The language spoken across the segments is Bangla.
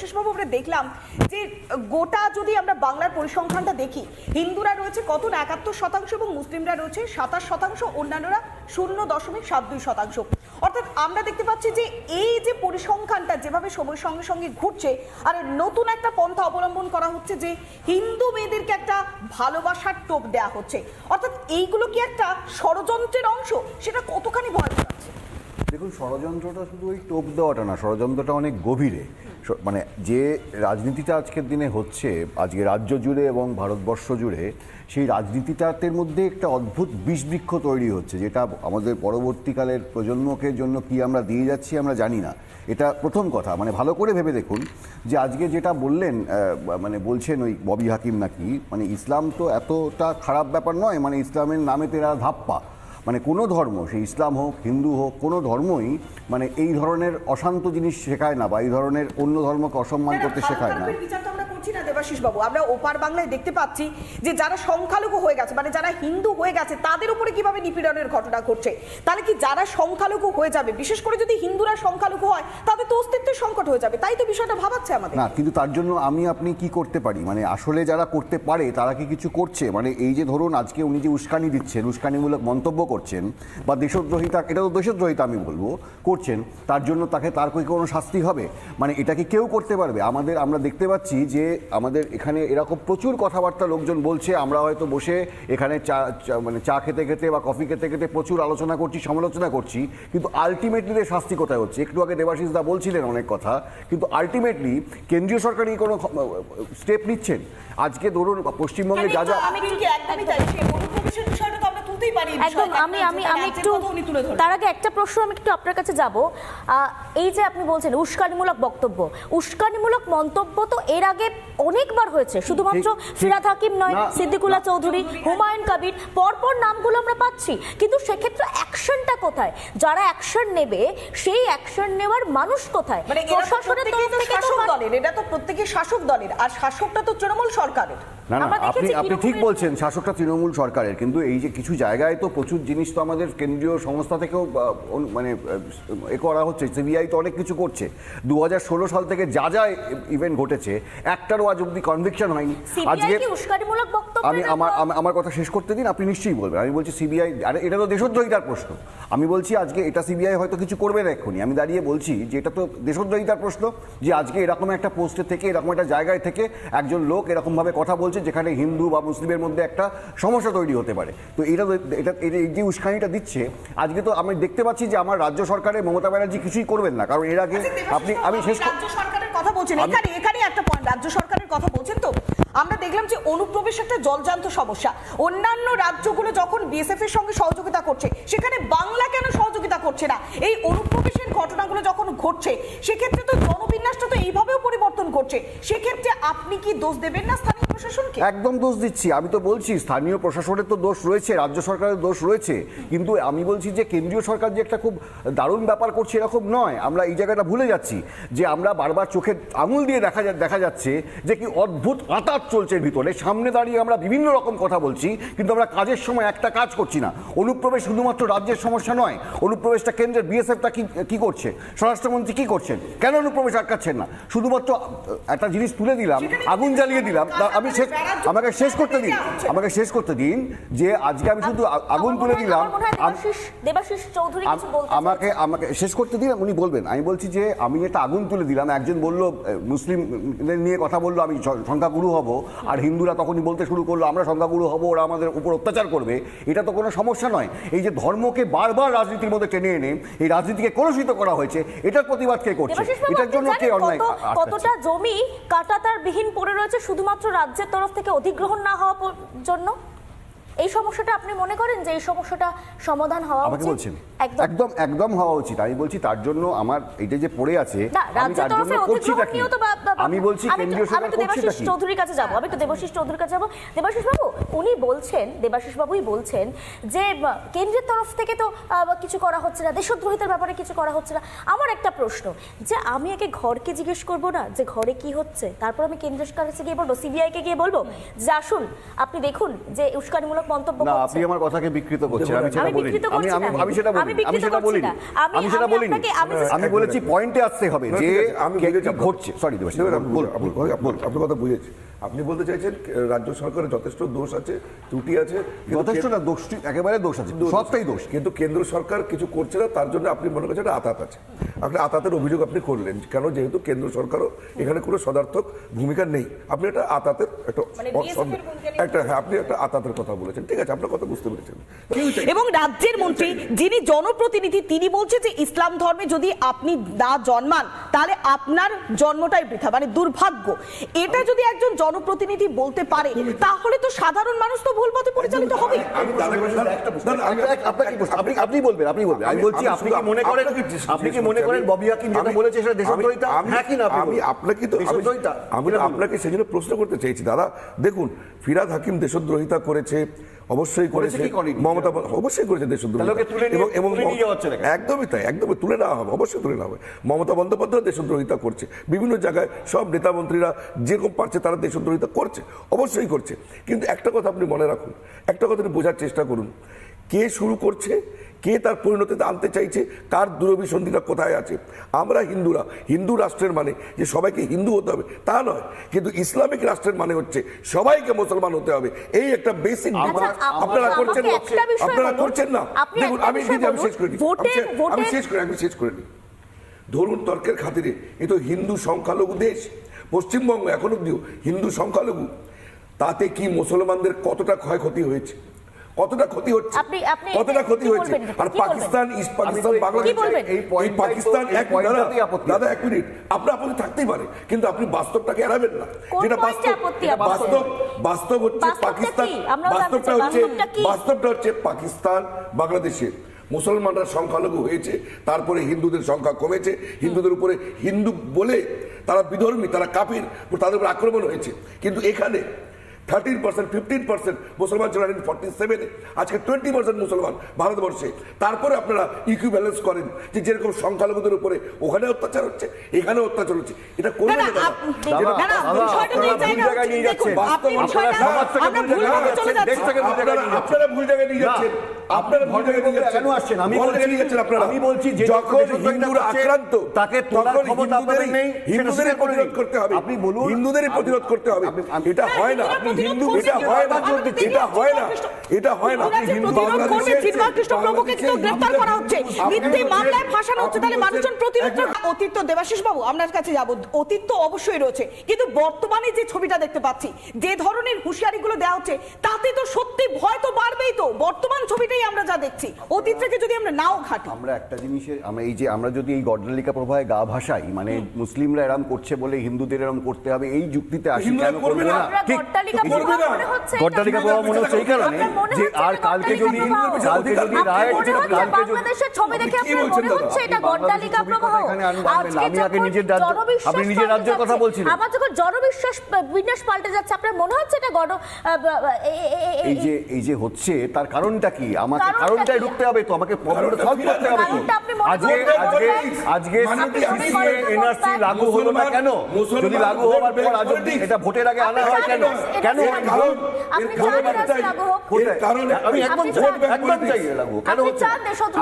দেবাশিসবাবু আমরা দেখলাম যে, গোটা যদি আমরা বাংলার পরিসংখ্যানটা দেখি, হিন্দুরা রয়েছে কত না, একাত্তর শতাংশ এবং মুসলিমরা রয়েছে সাতাশ শতাংশ, অন্যান্যরা শূন্য দশমিক সাত দুই শতাংশ। অর্থাৎ আমরা দেখতে পাচ্ছি যে, এই যে পরিসংখ্যানটা যেভাবে সময়ের সঙ্গে সঙ্গে ঘুরছে, আর নতুন একটা পন্থা অবলম্বন করা হচ্ছে যে, হিন্দু মেয়েদেরকে একটা ভালোবাসার টোপ দেওয়া হচ্ছে। অর্থাৎ এইগুলো কি একটা ষড়যন্ত্রের অংশ? সেটা কতখানি ভয় দেখুন, ষড়যন্ত্রটা শুধু ওই টোপ দেওয়াটা না, ষড়যন্ত্রটা অনেক গভীরে। মানে যে রাজনীতিটা আজকের দিনে হচ্ছে, আজকে রাজ্য জুড়ে এবং ভারতবর্ষ জুড়ে, সেই রাজনীতিটাতের মধ্যে একটা অদ্ভুত বিষবৃক্ষ তৈরি হচ্ছে, যেটা আমাদের পরবর্তীকালের প্রজন্মকে জন্য কি আমরা দিয়ে যাচ্ছি আমরা জানি না। এটা প্রথম কথা মানে ভালো করে ভেবে দেখুন যে আজকে যেটা বললেন মানে বলছেন ওই ববি হাকিম নাকি মানে ইসলাম তো এতটা খারাপ ব্যাপার নয় মানে ইসলামের নামে তেরা ধাপ্পা। মানে কোনো ধর্ম সে ইসলাম হোক হিন্দু হোক কোনো ধর্মই মানে এই ধরনের অশান্ত জিনিস শেখায় না বা এই ধরনের অন্য ধর্মকে অসম্মান করতে শেখায় না। আমরা না দেবাশিস বাবু আমরা ওপার বাংলায় দেখতে পাচ্ছি যে যারা সংখ্যালঘু হয়ে গেছে মানে যারা হিন্দু হয়ে গেছে, তাদের উপরে কীভাবে নিপীড়নের ঘটনা ঘটছে? তাহলে কি যারা সংখ্যালঘু হয়ে যাবে, বিশেষ করে যদি হিন্দুরা সংখ্যালঘু হয়, তাদের তো অস্তিত্বের সংকট হয়ে যাবে। তাই তো বিষয়টা ভাবাচ্ছে আমাদের। না, কিন্তু তার জন্য আমি, আপনি কি করতে পারি? মানে আসলে যারা করতে পারে, তারা কি কিছু করছে? মানে এই যে ধরুন, আজকে উনি যে উস্কানি দিচ্ছেন, উস্কানিমূলক মন্তব্য করছেন, বা দেশদ্রোহিতা, এটা তো দেশদ্রোহিতা আমি বলব, করছেন, তার জন্য তাকে, তার কোনো শাস্তি হবে? মানে এটা কি কেউ করতে পারবে? আমাদের, আমরা দেখতে পাচ্ছি যে আমাদের এখানে এরকম প্রচুর কথাবার্তা লোকজন বলছে আমরা হয়তো বসে এখানে চা মানে চা খেতে খেতে বা কফি খেতে খেতে প্রচুর আলোচনা করছি সমালোচনা করছি কিন্তু আলটিমেটলি শাস্তি কোথায় হচ্ছে? একটু আগে দেবাশিস দা বলছিলেন অনেক কথা কিন্তু আলটিমেটলি কেন্দ্রীয় সরকারই কোনো স্টেপ নিচ্ছেন? আজকে ধরুন পশ্চিমবঙ্গে যা যা আমি কি একদমই তাই সেই অনুপ্রবেশের বিষয়টা তো আমরা তুলতেই পারি একদম আমি আমি আমি একটু। তার আগে একটা প্রশ্ন আমি একটু আপনার কাছে যাব। এই যে আপনি বলছেন উস্কানিমূলক বক্তব্য উস্কানিমূলক মন্তব্য তো এর আগে অনেকবার হয়েছে। শুধুমাত্র ফিরাদ হাকিম নয় সিদ্দিকুল্লাহ চৌধুরী হুমায়ুন কবির পরপর নামগুলো আমরা পাচ্ছি। কিন্তু সেক্ষেত্রে অ্যাকশনটা কোথায়? যারা অ্যাকশন নেবে সেই অ্যাকশন নেওয়ার মানুষ কোথায়? মানে প্রশাসনের তরফ থেকে শাসক দলের এটা তো প্রত্যেকেই শাসক দলের। আর শাসকটা তো তৃণমূল সরকারের। না না আপনি দেখেছি আপনি ঠিক বলছেন শাসকটা তৃণমূল সরকারের। কিন্তু এই যে কিছু জায়গায় তো প্রচুর জিনিস তো আমাদের কেন্দ্রীয় সংস্থা থেকেও মানে এ করা হচ্ছে। সিবিআই তো অনেক কিছু করছে। দু হাজার ষোলো সাল থেকে যা যা ইভেন্ট ঘটেছে একটারও আজ অব্দি কনভিকশন হয়নি। সিবিআই কি উস্কানিমূলক বক্তব্য আমি আমার আমার কথা শেষ করতে দিন আপনি নিশ্চয়ই বলবেন। আমি বলছি সিবিআই আরে এটা তো দেশদ্রোহিতার প্রশ্ন। আমি বলছি আজকে এটা সিবিআই হয়তো কিছু করবে না এক্ষুনি। আমি দাঁড়িয়ে বলছি যে এটা তো দেশদ্রোহিতার প্রশ্ন যে আজকে এরকম একটা পোস্টে থেকে এরকম একটা জায়গায় থেকে একজন লোক এরকমভাবে কথা বলছে যেখানে হিন্দু বা মুসলিমের মধ্যে একটা সমস্যা তৈরি হতে পারে। তো এটা এটা এই যে উস্কানিটা দিচ্ছে আজকে তো আমি দেখতে পাচ্ছি যে আমার রাজ্য সরকারের মমতা ব্যানার্জি কিছুই করবেন না। কারণ এর আগে আচ্ছা, আপনি আমি শেষ রাজ্য সরকারের কথা বলছেন। এখানে এখানে একটা পয়েন্ট রাজ্য সরকারের কথা বলছেন তো? আমরা দেখলাম যে অনুপ্রবেশ একটা জলজান্ত সমস্যা। অন্যান্য রাজ্যগুলো যখন বিএসএফ এর সঙ্গে সহযোগিতা করছে সেখানে বাংলা কেন সহযোগিতা করছে না? এই অনুপ্রবেশের ঘটনাগুলো যখন ঘটছে সেক্ষেত্রে তো জনবিন্যাসটা তো এইভাবেও পরিবর্তন করছে। সেক্ষেত্রে আপনি কি দোষ দেবেন না স্থানীয় প্রশাসনকে? একদম দোষ দিচ্ছি। আমি তো বলছি স্থানীয় প্রশাসনের তো দোষ রয়েছে রাজ্য সরকারের দোষ রয়েছে। কিন্তু আমি বলছি যে কেন্দ্রীয় সরকার যে একটা খুব দারুণ ব্যাপার করছে এরকম নয়। আমরা এই জায়গাটা ভুলে যাচ্ছি যে আমরা বারবার চোখে আঙুল দিয়ে দেখা দেখা যাচ্ছে যে কি অদ্ভুত আতাত চলছে ভিতরে। সামনে দাঁড়িয়ে আমরা বিভিন্ন রকম কথা বলছি কিন্তু আমরা কাজের সময় একটা কাজ করছি না। অনুপ্রবেশ শুধুমাত্র রাজ্যের সমস্যা নয় অনুপ্রবেশটা কেন্দ্রের বিএসএফটা কি কি করছে? স্বরাষ্ট্রমন্ত্রী কি করছেন? কেন অনুপ্রবেশ আটকাচ্ছেন না? শুধুমাত্র একটা জিনিস তুলে দিলাম আগুন জ্বালিয়ে দিলাম তা- আমি শেষ আমাকে শেষ করতে দিন। আমাকে শেষ করতে দিন যে আজকে আমি শুধু আগুন তুলে দিলাম। আমাকে আমাকে শেষ করতে দিন উনি বলবেন। আমি বলছি যে আমি একটা আগুন তুলে দিলাম। একজন বলল মুসলিমদের নিয়ে কথা বলল আমি সংখ্যাগুরু হব। আর হিন্দুরা তখনই বলতে শুরু করল আমরা সংখ্যাগুরু হব ওরা আমাদের উপর অত্যাচার করবে। এটা তো কোনো সমস্যা নয়। এই যে ধর্মকে বারবার রাজনীতির মধ্যে টেনে এনে এই রাজনীতিকে কলুষিত করা হয়েছে এটার প্রতিবাদ কে করছে? এটার জন্য কে অন্যায় কতটা জমি কাটাতার বিহীন পড়ে রয়েছে শুধুমাত্র রাজ্যের তরফ থেকে অধিগ্রহণ না হওয়া জন্য? এই সমস্যাটা আপনি মনে করেন যে এই সমস্যাটা সমাধান হওয়া উচিত? বলছেন। একদম। একদম একদম হওয়া উচিত। আমি বলছি তার জন্য আমার এটা যে পড়ে আছে আমি তার জন্য করছি কি? আমি বলছি কেন্দ্রীয় সরকার করছি কি? চৌধুরীর কাছে যাব আমি তো দেবাশিস চৌধুরীর কাছে যাব। দেবাশিস বাবু উনি বলছেন দেবাশিস বাবুই বলছেন যে কেন্দ্রের তরফ থেকে তো কিছু করা হচ্ছে না দেশদ্রোহিতার ব্যাপারে কিছু করা হচ্ছে না। আমার একটা প্রশ্ন যে আমি আগে ঘরকে জিজ্ঞেস করব না যে ঘরে কি হচ্ছে? তারপর আমি কেন্দ্রের কাছে গিয়ে বলব সিবিআই কে গিয়ে বলব যে আসুন আপনি দেখুন যে উস্কানিমূলক মন্তব্য না আপনি আমার কথাকে বিকৃত করছেন আমি সেটা বিকৃত আমি আমি আমি সেটা আমি বলিনি আমি সেটা না। আমি- আমি সেটা বলিনি। আমি বলেছি পয়েন্টে আসতে হবে যে আমি ঘটছে। সরি দেবাশিস আপনি- বল, কথা বুঝেছি। আপনি বলতে চাইছেন রাজ্য সরকারের যথেষ্ট দোষ আছে ত্রুটি আছে কিন্তু যথেষ্ট না দোষ একেবারে দোষ আছে সবটাই দোষ। কিন্তু কেন্দ্র সরকার কিছু করছে না তার জন্য আপনি মনে করছেন আতাত আছে। আপনি আতাতের অভিযোগ আপনি করলেন কেন যেহেতু কেন্দ্র সরকারও এখানে কোনো সদার্থক ভূমিকা নেই। আপনি একটা আতাতের একটা মানে। একটা হ্যাঁ আপনি একটা আতাতের কথা বলেছেন। ঠিক আছে আপনার কথা বুঝতে পেরেছেন। এবং রাজ্যের মন্ত্রী যিনি জনপ্রতিনিধি তিনি বলছেন যে ইসলাম ধর্মে যদি আপনি না জন্মান তাহলে আপনার জন্মটাই বৃথা মানে দুর্ভাগ্য। এটা যদি একজন জনপ্রতিনিধি বলতে পারে তাহলে তো সাধারণ মানুষ তো ভুল পথে পরিচালিত হবে। আপনি আপনি বলবেন আপনি বলবেন। আমি বলছি আপনি কি মনে করেন আপনি কি মনে করেন ববি হাকিম যেটা বলেছে সেটা আমি- দেশদ্রোহিতা? নাকি হ্যাঁ কি না আপনি আমি আপনাকে তো আমি- দেশদ্রোহিতা। আমি আপনাকে সেই জন্য প্রশ্ন করতে চাইছি দাদা দেখুন ফিরাদ হাকিম দেশদ্রোহিতা করেছে অবশ্যই করেছে? মমতা অবশ্যই করেছে দেশদ্রোহিতা এবং? একদমই তাই একদমই তুলে নেওয়া হবে অবশ্যই তুলে নেওয়া হবে। মমতা বন্দ্যোপাধ্যায় দেশদ্রোহিতা করছে। বিভিন্ন জায়গায় সব নেতা মন্ত্রীরা যেরকম পারছে তারা দেশদ্রোহিতা করছে অবশ্যই করছে। কিন্তু একটা কথা আপনি মনে রাখুন একটা কথা আপনি বোঝার চেষ্টা করুন। কে শুরু করছে? কে তার পরিণতিতে আনতে চাইছে? কার দূরভিসন্ধিটা কোথায় আছে? আমরা হিন্দুরা হিন্দু রাষ্ট্রের মানে যে সবাইকে হিন্দু হতে হবে তা নয়। কিন্তু ইসলামিক রাষ্ট্রের মানে হচ্ছে সবাইকে মুসলমান হতে হবে। এই একটা বেসিক আচ্ছা, আপনারা করছেন আপনারা করছেন না। দেখুন আমি আমি শেষ করে আমি শেষ করে আমি শেষ করে নিই ধরুন তর্কের খাতিরে এ তো হিন্দু সংখ্যালঘু দেশ। পশ্চিমবঙ্গ এখন অব্দিও হিন্দু সংখ্যালঘু। তাতে কি মুসলমানদের কতটা ক্ষয়ক্ষতি হয়েছে? কতটা ক্ষতি হচ্ছে? আপনি- আপনি কতটা ক্ষতি হয়েছে আর পাকিস্তান ইস্ট পাকিস্তান বাংলাদেশ এই পাকিস্তান এক দাদা দাদা এক মিনিট। আপনার আপত্তি থাকতেই পারে কিন্তু আপনি বাস্তবটাকে এড়াবেন না। যেটা বাস্তব? বাস্তব বাস্তব হচ্ছে পাকিস্তান বাস্তবটা হচ্ছে বাস্তবটা হচ্ছে পাকিস্তান বাংলাদেশে। মুসলমানরা সংখ্যালঘু হয়েছে তারপরে হিন্দুদের সংখ্যা কমেছে। হিন্দুদের উপরে হিন্দু বলে তারা বিধর্মী তারা কাফির তাদের উপর আক্রমণ হয়েছে। কিন্তু এখানে থার্টিন পার্সেন্ট ফিফটিন পার্সেন্ট মুসলমান ছিল ফর্টি সেভেনে আজকে টোয়েন্টি পার্সেন্ট মুসলমান ভারতবর্ষে। তারপরে আপনারা ইকুইব্যালেন্স করেন যে যেরকম সংখ্যালঘুদের উপরে ওখানে অত্যাচার হচ্ছে এখানে অত্যাচার হচ্ছে। এটা না করবেন না না দাদা। আপ- যেটা- না, না, দাদা, বিষয়টা আপনারা ভুল জায়গায় নিয়ে যাচ্ছেন। আপনারা কেন আসছেন? আমি আপনারা? আমি বলছি যে যখন হিন্দুরা আক্রান্ত তাকে তখন নেই, প্রতিরোধ করতে হবে। আপনি বলুন, প্রতিরোধ করতে হবে। এটা হয় না। হিন্দু এটা হয় না। এটা হয় না। এটা হয় না। হিন্দু বাংলাদেশে- প্রভুকে গ্রেফতার করা হচ্ছে। মিথ্যে মামলায় ফাঁসানো হচ্ছে তাহলে মানুষজন প্রতিরোধ অতীত দেবাশিস বাবু আপনার কাছে যাব। অতীত তো অবশ্যই রয়েছে। কিন্তু বর্তমানে যে ছবিটা দেখতে পাচ্ছি যে ধরনের হুঁশিয়ারিগুলো দেওয়া হচ্ছে তাতে তো সত্যি ভয় তো বাড়বেই তো। বর্তমান ছবিটাই আমরা যা দেখছি অতীতটাকে যদি আমরা নাও ঘাটি। আমরা একটা জিনিসের আমরা এই যে আমরা যদি এই প্রভায় গা ভাসাই মানে মুসলিমরা এরম করছে বলে হিন্দুদের এরম করতে হবে এই যুক্তিতে আসি কেন করবে না। ঠিক গড্ডালিকা প্রভাব মনে হচ্ছে এই কারণে যে আর কালকে যদি কালকে যদি রায় কালকে যদি বাংলাদেশের ছবি দেখে আপনার মনে হচ্ছে এটা গড্ডালিকা প্রবাহ। আমি আগে নিজের রাজ্য- জনবিশ্বাস আপনি নিজের পাল্টে রাজ্যের কথা যাচ্ছে, বলছিলেন। আবার যখন জনবিশ্বাস বিন্যাস পাল্টে যাচ্ছে আপনার মনে হচ্ছে এটা এ- এই যে এই যে হচ্ছে তার কারণটা কি? আমাকে কারণটা কারণটাই ঢুকতে হবে তো আমাকে প্রবলেমটা সলভ করতে হবে তো। মনে আজকে আজকে আজকে মানে সিসিএ এনআরসি লাগু হলো না কেন? যদি লাগু হওয়ার পর আজ এটা ভোটের আগে আনা হয় কেন? কেন কারণ আমি একদম আপনি চাই, চান- চাই লাগু কেন হচ্ছে?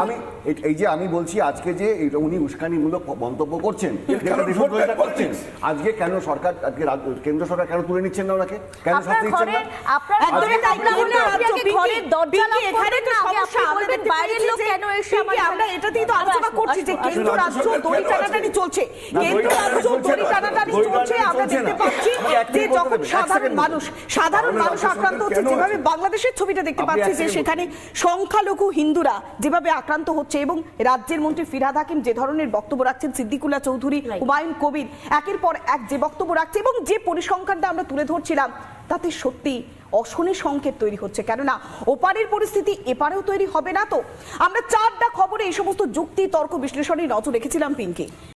আমি এই- যে আমি বলছি আজকে যে উনি উস্কানিমূলক মন্তব্য করছেন আজকে কেন সরকার আজকে কেন্দ্র সরকার কেন তুলে নিচ্ছেন না ওনাকে? কেন দিচ্ছেন ঘরে না আপনার একদমই ঘরে তাই, আমরা কিন্তু হলে আপনি রাজ্য আগে ঘরের পিঙ্কি, দরজা পিঙ্কি, lock এখানে করবেন তো না, আগে সমস্যা, আপনি আমরা বলবেন দেখতে বাইরের লোক যে কেন এসে আমরা এটাতেই তো আলোচনা করছি যে কেন্দ্র রাজ্য রাজ্য দড়ি টানাটানি চলছে কেন্দ্র রাজ্য দড়ি টানাটানি চলছে আমরা দেখতে পাচ্ছি যে যখন সাধারণ মানুষ সাধারণ মানুষ আক্রান্ত হচ্ছে যেভাবে বাংলাদেশের ছবিটা দেখতে পাচ্ছি যে সেখানে সংখ্যালঘু হিন্দুরা যেভাবে আক্রান্ত হচ্ছে এবং রাজ্যের মন্ত্রী ফিরহাদ হাকিম যে ধরনের বক্তব্য রাখছেন সিদ্দিকুল্লাহ চৌধুরী. হুমায়ুন কবির একের পর এক যে বক্তব্য রাখছে এবং যে পরিসংখ্যানটা আমরা তুলে ধরছিলাম তাতে সত্যি অশনি সংকেত তৈরি হচ্ছে। কেননা, ওপারের পরিস্থিতি এপারেও তৈরি হবে না তো। আমরা চারটা খবরে এই সমস্ত যুক্তি, তর্ক বিশ্লেষণে নজর রেখেছিলাম পিঙ্কি।